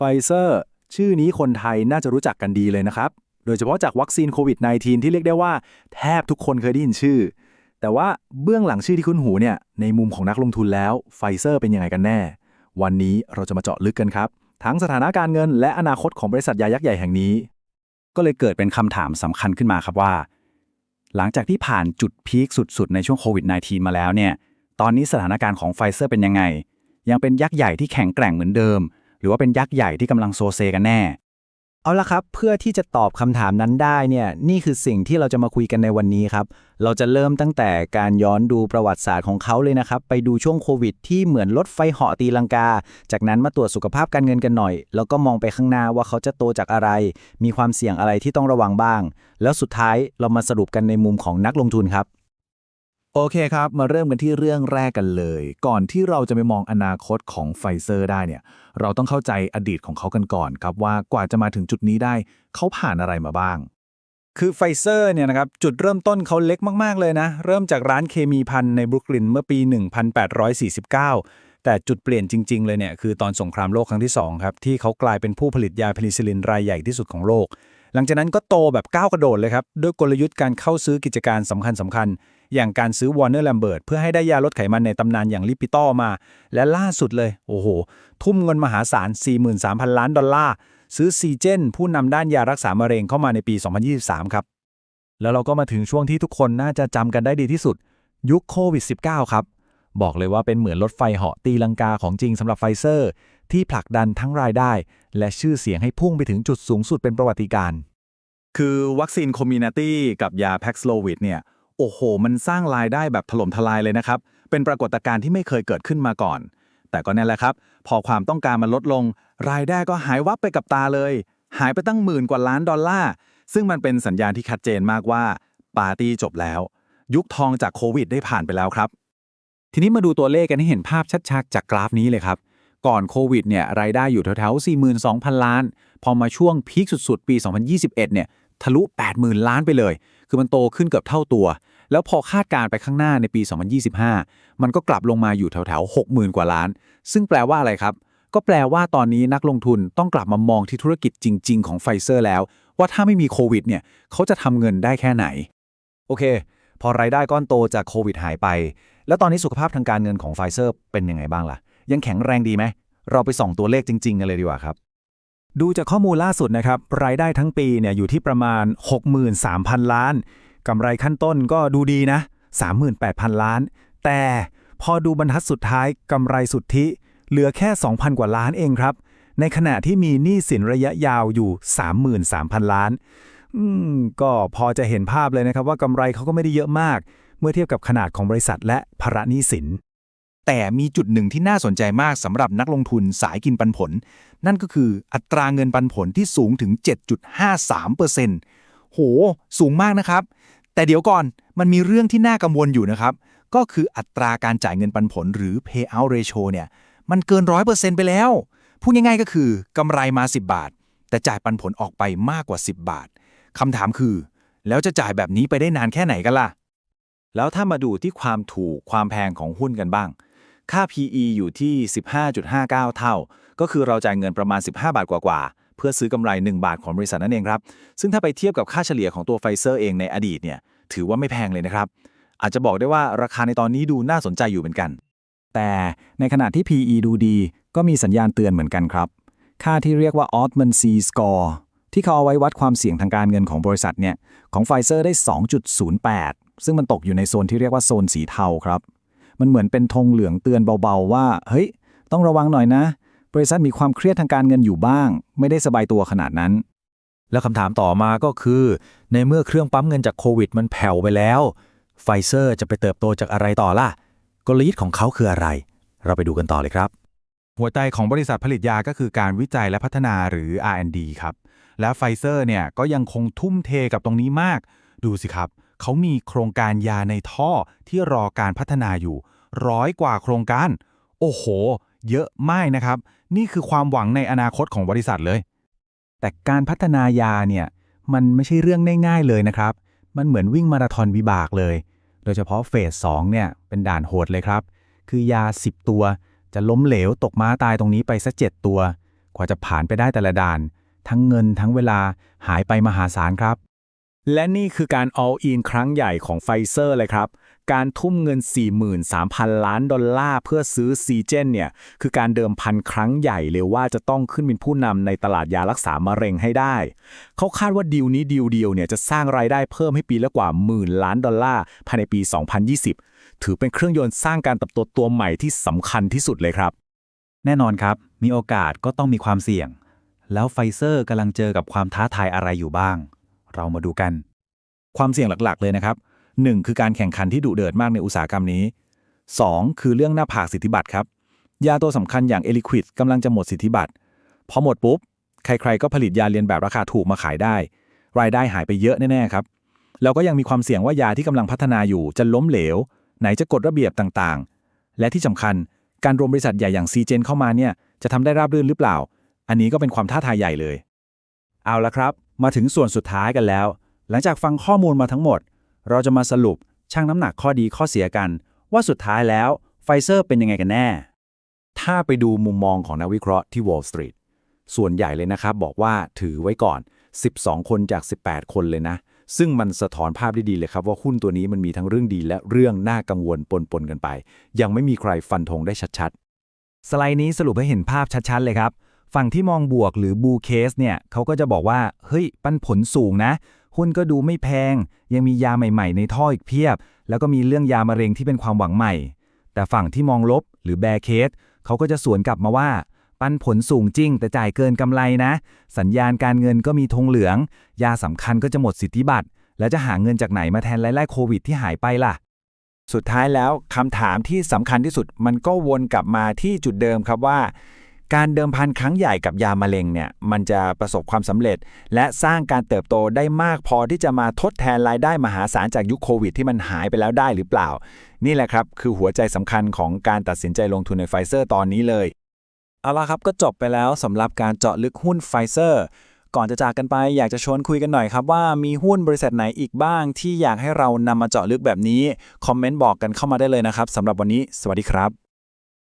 ไฟเซอร์ชื่อนี้คนไทยน่าจะรู้จักกันดีเลยนะครับ โดยเฉพาะจากวัคซีนโควิด -19 ที่เรียกได้ว่าแทบทุกคนเคยได้ยินชื่อ แต่ว่าเบื้องหลังชื่อที่คุ้นหูเนี่ย ในมุมของนักลงทุนแล้วไฟเซอร์เป็นยังไงกันแน่ วันนี้เราจะมาเจาะลึกกันครับ ทั้งสถานะการเงินและอนาคตของบริษัทยายักษ์ใหญ่แห่งนี้ ก็เลยเกิดเป็นคำถามสำคัญขึ้นมาครับว่า หลังจากที่ผ่านจุดพีคสุด ๆ ในช่วงโควิด -19 มาแล้วเนี่ย ตอนนี้สถานการณ์ของไฟเซอร์เป็นยังไง ยังเป็นยักษ์ใหญ่ที่แข็งแกร่งเหมือนเดิม หรือว่าเป็นยักษ์ใหญ่ที่กำลังโซเซกันแน่ เอาละครับ เพื่อที่จะตอบคำถามนั้นได้เนี่ยนี่คือสิ่งที่เราจะมาคุยกันในวันนี้ครับ เราจะเริ่มตั้งแต่การย้อนดูประวัติศาสตร์ของเขาเลยนะครับ ไปดูช่วงโควิด ที่เหมือนรถไฟเหาะตีลังกา จากนั้นมาตรวจสุขภาพการเงินกันหน่อย แล้วก็มองไปข้างหน้าว่าเขาจะโตจากอะไร มีความเสี่ยงอะไรที่ต้องระวังบ้าง แล้วสุดท้ายเรามาสรุปกันในมุมของนักลงทุนครับ โอเคครับ มาเริ่มกันที่เรื่องแรกกันเลย ก่อนที่เราจะไปมองอนาคตของไฟเซอร์ได้เนี่ย เราต้องเข้าใจอดีตของเขากันก่อนครับว่ากว่าจะมาถึงจุดนี้ได้ เขาผ่านอะไรมาบ้าง คือไฟเซอร์เนี่ยนะครับ จุดเริ่มต้นเขาเล็กมาก ๆ เลยนะ เริ่มจากร้านเคมีพันในบรุกลินเมื่อปี 1849 แต่จุดเปลี่ยนจริง ๆ เลยเนี่ยคือตอนสงครามโลกครั้งที่2ครับที่เขากลายเป็นผู้ผลิตยาเพนิซิลินรายใหญ่ที่สุดของโลก หลังจากนั้นก็โตแบบก้าวกระโดดเลยครับด้วยกลยุทธ์การเข้าซื้อกิจการสำคัญสคัญๆ อย่างการซื้อวอร์เนอร์แลมเบิร์ตเพื่อให้ได้ยาลดไขมันในตำนานอย่างลิปิตอมา และล่าสุดเลย โอ้โห ทุ่มเงินมหาศาล 43,000 ล้านดอลลาร์ ซื้อซีเจนผู้นำด้านยารักษามะเร็งเข้ามาในปี 2023 ครับ แล้วเราก็มาถึงช่วงที่ทุกคนน่าจะจำกันได้ดีที่สุด ยุคโควิด -19 ครับ บอกเลยว่าเป็นเหมือนรถไฟเหาะตีลังกาของจริงสำหรับไฟเซอร์ ที่ผลักดันทั้งรายได้ และชื่อเสียงให้พุ่งไปถึงจุดสูงสุดเป็นประวัติการคือวัคซีนโคมินาตี้กับยาแพ็กสโลวิดเนี่ย โอ้โห มันสร้างรายได้แบบถล่มทลายเลยนะครับ เป็นปรากฏการณ์ที่ไม่เคยเกิดขึ้นมาก่อน แต่ก็นั่นแหละครับ พอความต้องการมันลดลง รายได้ก็หายวับไปกับตาเลย หายไปตั้งหมื่นกว่าล้านดอลลาร์ ซึ่งมันเป็นสัญญาณที่ชัดเจนมากว่า ปาร์ตี้จบแล้ว ยุคทองจากโควิดได้ผ่านไปแล้วครับ ทีนี้มาดูตัวเลขกันให้เห็นภาพชัดๆ จากกราฟนี้เลยครับ ก่อนโควิดเนี่ยรายได้อยู่แถวๆ42,000 ล้าน พอมาช่วงพีคสุดๆ ปี 2021 เนี่ย ทะลุ 80,000 ล้านไปเลย คือมันโตขึ้นเกือบเท่าตัว แล้วพอคาดการไปข้างหน้าในปี 2025 มันก็กลับลงมาอยู่แถวๆ 60,000 กว่าล้าน ซึ่งแปลว่าอะไรครับ ก็แปลว่าตอนนี้นักลงทุนต้องกลับมามองที่ธุรกิจจริง ๆ ของไฟเซอร์แล้ว ว่าถ้าไม่มีโควิดเนี่ยเขาจะทำเงินได้แค่ไหน โอเค พอรายได้ก้อนโตจากโควิดหายไป แล้วตอนนี้สุขภาพทางการเงินของไฟเซอร์เป็นยังไงบ้างล่ะ ยังแข็งแรงดีไหมเราไปส่องตัวเลขจริงๆกันเลยดีกว่าครับ ดูจากข้อมูลล่าสุดนะครับ รายได้ทั้งปีเนี่ยอยู่ที่ประมาณ 63,000 ล้าน กำไรขั้นต้นก็ดูดีนะ 38,000 ล้าน แต่พอดูบรรทัดสุดท้ายกำไรสุทธิ เหลือแค่ 2,000 กว่าล้านเองครับ ในขณะที่มีหนี้สินระยะยาวอยู่ 33,000 ล้าน อืม ก็พอจะเห็นภาพเลยนะครับว่ากำไรเขาก็ไม่ได้เยอะมาก เมื่อเทียบกับขนาดของบริษัทและภาระหนี้สิน แต่มีจุดหนึ่งที่น่าสนใจมากสำหรับนักลงทุนสายกินปันผล นั่นก็คืออัตราเงินปันผลที่สูงถึง 7.53%โห สูงมากนะครับ แต่เดี๋ยวก่อนมันมีเรื่องที่น่ากังวลอยู่นะครับ ก็คืออัตราการจ่ายเงินปันผลหรือ payout ratio เนี่ยมันเกิน 100%ไปแล้ว พูดง่ายๆก็คือกำไรมา 10 บาท แต่จ่ายปันผลออกไปมากกว่า 10 บาทคำถามคือ แล้วจะจ่ายแบบนี้ไปได้นานแค่ไหนกันล่ะ แล้วถ้ามาดูที่ความถูกความแพงของหุ้นกันบ้าง ค่า PE อยู่ที่ 15.59 เท่า ก็คือเราจ่ายเงินประมาณ 15 บาทกว่าๆ เพื่อซื้อกำไร 1 บาทของบริษัทนั่นเองครับ ซึ่งถ้าไปเทียบกับค่าเฉลี่ยของตัวไฟเซอร์เองในอดีตเนี่ย ถือว่าไม่แพงเลยนะครับ อาจจะบอกได้ว่าราคาในตอนนี้ดูน่าสนใจอยู่เหมือนกัน แต่ในขณะที่ PE ดูดี ก็มีสัญญาณเตือนเหมือนกันครับ ค่าที่เรียกว่า Altman C score ที่เขาเอาไว้วัดความเสี่ยงทางการเงินของบริษัทเนี่ยของไฟเซอร์ได้ 2.08 ซึ่งมันตกอยู่ในโซนที่เรียกว่าโซนสีเทาครับ มันเหมือนเป็นธงเหลืองเตือนเบาๆ ว่า เฮ้ย ต้องระวังหน่อยนะ บริษัทมีความเครียดทางการเงินอยู่บ้าง ไม่ได้สบายตัวขนาดนั้น แล้วคำถามต่อมาก็คือ ในเมื่อเครื่องปั๊มเงินจากโควิด มันแผ่วไปแล้วไฟเซอร์จะไปเติบโตจากอะไรต่อล่ะกลยุทธ์ของเขาคืออะไร เราไปดูกันต่อเลยครับ หัวใจของบริษัทผลิตยาก็คือการวิจัยและพัฒนาหรือ R&D ครับ และไฟเซอร์เนี่ยก็ยังคงทุ่มเทกับตรงนี้มาก ดูสิครับ เขามีโครงการยาในท่อที่รอการพัฒนาอยู่ร้อยกว่าโครงการ โอ้โห เยอะมากนะครับ นี่คือความหวังในอนาคตของบริษัทเลย แต่การพัฒนายาเนี่ย มันไม่ใช่เรื่องง่ายๆเลยนะครับ มันเหมือนวิ่งมาราธอนวิบากเลย โดยเฉพาะเฟส2เนี่ย เป็นด่านโหดเลยครับ คือยา 10 ตัว จะล้มเหลวตกม้าตายตรงนี้ไปสัก7ตัว กว่าจะผ่านไปได้แต่ละด่าน ทั้งเงินทั้งเวลาหายไปมหาศาลครับ และนี่คือการ all in ครั้งใหญ่ของไฟเซอร์เลยครับ การทุ่มเงิน 43,000 ล้านดอลลาร์เพื่อซื้อซีเจนเนี่ย คือการเดิมพันครั้งใหญ่เลยว่าจะต้องขึ้นเป็นผู้นำในตลาดยารักษามะเร็งให้ได้ เขาคาดว่าดีลนี้ดีลเดียวเนี่ยจะสร้างรายได้เพิ่มให้ปีละกว่าหมื่นล้านดอลลาร์ภายในปี 2020 ถือเป็นเครื่องยนต์สร้างการเติบโตตัวใหม่ที่สำคัญที่สุดเลยครับ แน่นอนครับ มีโอกาสก็ต้องมีความเสี่ยง แล้วไฟเซอร์กำลังเจอกับความท้าทายอะไรอยู่บ้าง เรามาดูกัน ความเสี่ยงหลักๆ เลยนะครับ 1. คือการแข่งขันที่ดุเดือดมากในอุตสาหกรรมนี้ 2. คือเรื่องหน้าผากสิทธิบัตรครับ ยาตัวสำคัญอย่างเอลิควิดกำลังจะหมดสิทธิบัตร พอหมดปุ๊บ ใครๆ ก็ผลิตยาเรียนแบบราคาถูกมาขายได้ รายได้หายไปเยอะแน่ๆครับ แล้วก็ยังมีความเสี่ยงว่ายาที่กำลังพัฒนาอยู่จะล้มเหลว ไหนจะกฎระเบียบต่างๆ และที่สำคัญการรวมบริษัทใหญ่อย่างซีเจนเข้ามาเนี่ยจะทำได้ราบรื่นหรือเปล่า อันนี้ก็เป็นความท้าทายใหญ่เลย เอาละครับ มาถึงส่วนสุดท้ายกันแล้ว หลังจากฟังข้อมูลมาทั้งหมด เราจะมาสรุปชั่งน้ำหนักข้อดีข้อเสียกัน ว่าสุดท้ายแล้วไฟเซอร์เป็นยังไงกันแน่ ถ้าไปดูมุมมองของนักวิเคราะห์ที่ Wall Street ส่วนใหญ่เลยนะครับ บอกว่าถือไว้ก่อน 12 คนจาก 18 คนเลยนะ ซึ่งมันสะท้อนภาพได้ดีเลยครับ ว่าหุ้นตัวนี้มันมีทั้งเรื่องดีและเรื่องน่ากังวลปนๆกันไป ยังไม่มีใครฟันธงได้ชัดๆ สไลด์นี้สรุปให้เห็นภาพชัดๆเลยครับ ฝั่งที่มองบวกหรือบูเคสเนี่ยเขาก็จะบอกว่า เฮ้ย ปันผลสูงนะ หุ้นก็ดูไม่แพง ยังมียาใหม่ ๆ ในท่ออีกเพียบ แล้วก็มีเรื่องยามะเร็งที่เป็นความหวังใหม่ แต่ฝั่งที่มองลบหรือแบร์เคสเขาก็จะสวนกลับมาว่า ปันผลสูงจริง แต่จ่ายเกินกำไรนะ สัญญาณการเงินก็มีธงเหลือง ยาสำคัญก็จะหมดสิทธิบัตรแล้วจะหาเงินจากไหนมาแทนรายได้โควิดที่หายไปล่ะสุดท้ายแล้วคำถามที่สำคัญที่สุดมันก็วนกลับมาที่จุดเดิมครับว่า การเดิมพันครั้งใหญ่กับยามะเร็งเนี่ยมันจะประสบความสำเร็จ และสร้างการเติบโตได้มากพอที่จะมาทดแทนรายได้มหาศาลจากยุคโควิดที่มันหายไปแล้วได้หรือเปล่า นี่แหละครับ คือหัวใจสำคัญของการตัดสินใจลงทุนในไฟเซอร์ตอนนี้เลย เอาละครับก็จบไปแล้วสำหรับการเจาะลึกหุ้นไฟเซอร์ก่อนจะจากกันไปอยากจะชวนคุยกันหน่อยครับว่ามีหุ้นบริษัทไหนอีกบ้างที่อยากให้เรานำมาเจาะลึกแบบนี้ คอมเมนต์บอกกันเข้ามาได้เลยนะครับสำหรับวันนี้ สวัสดีครับ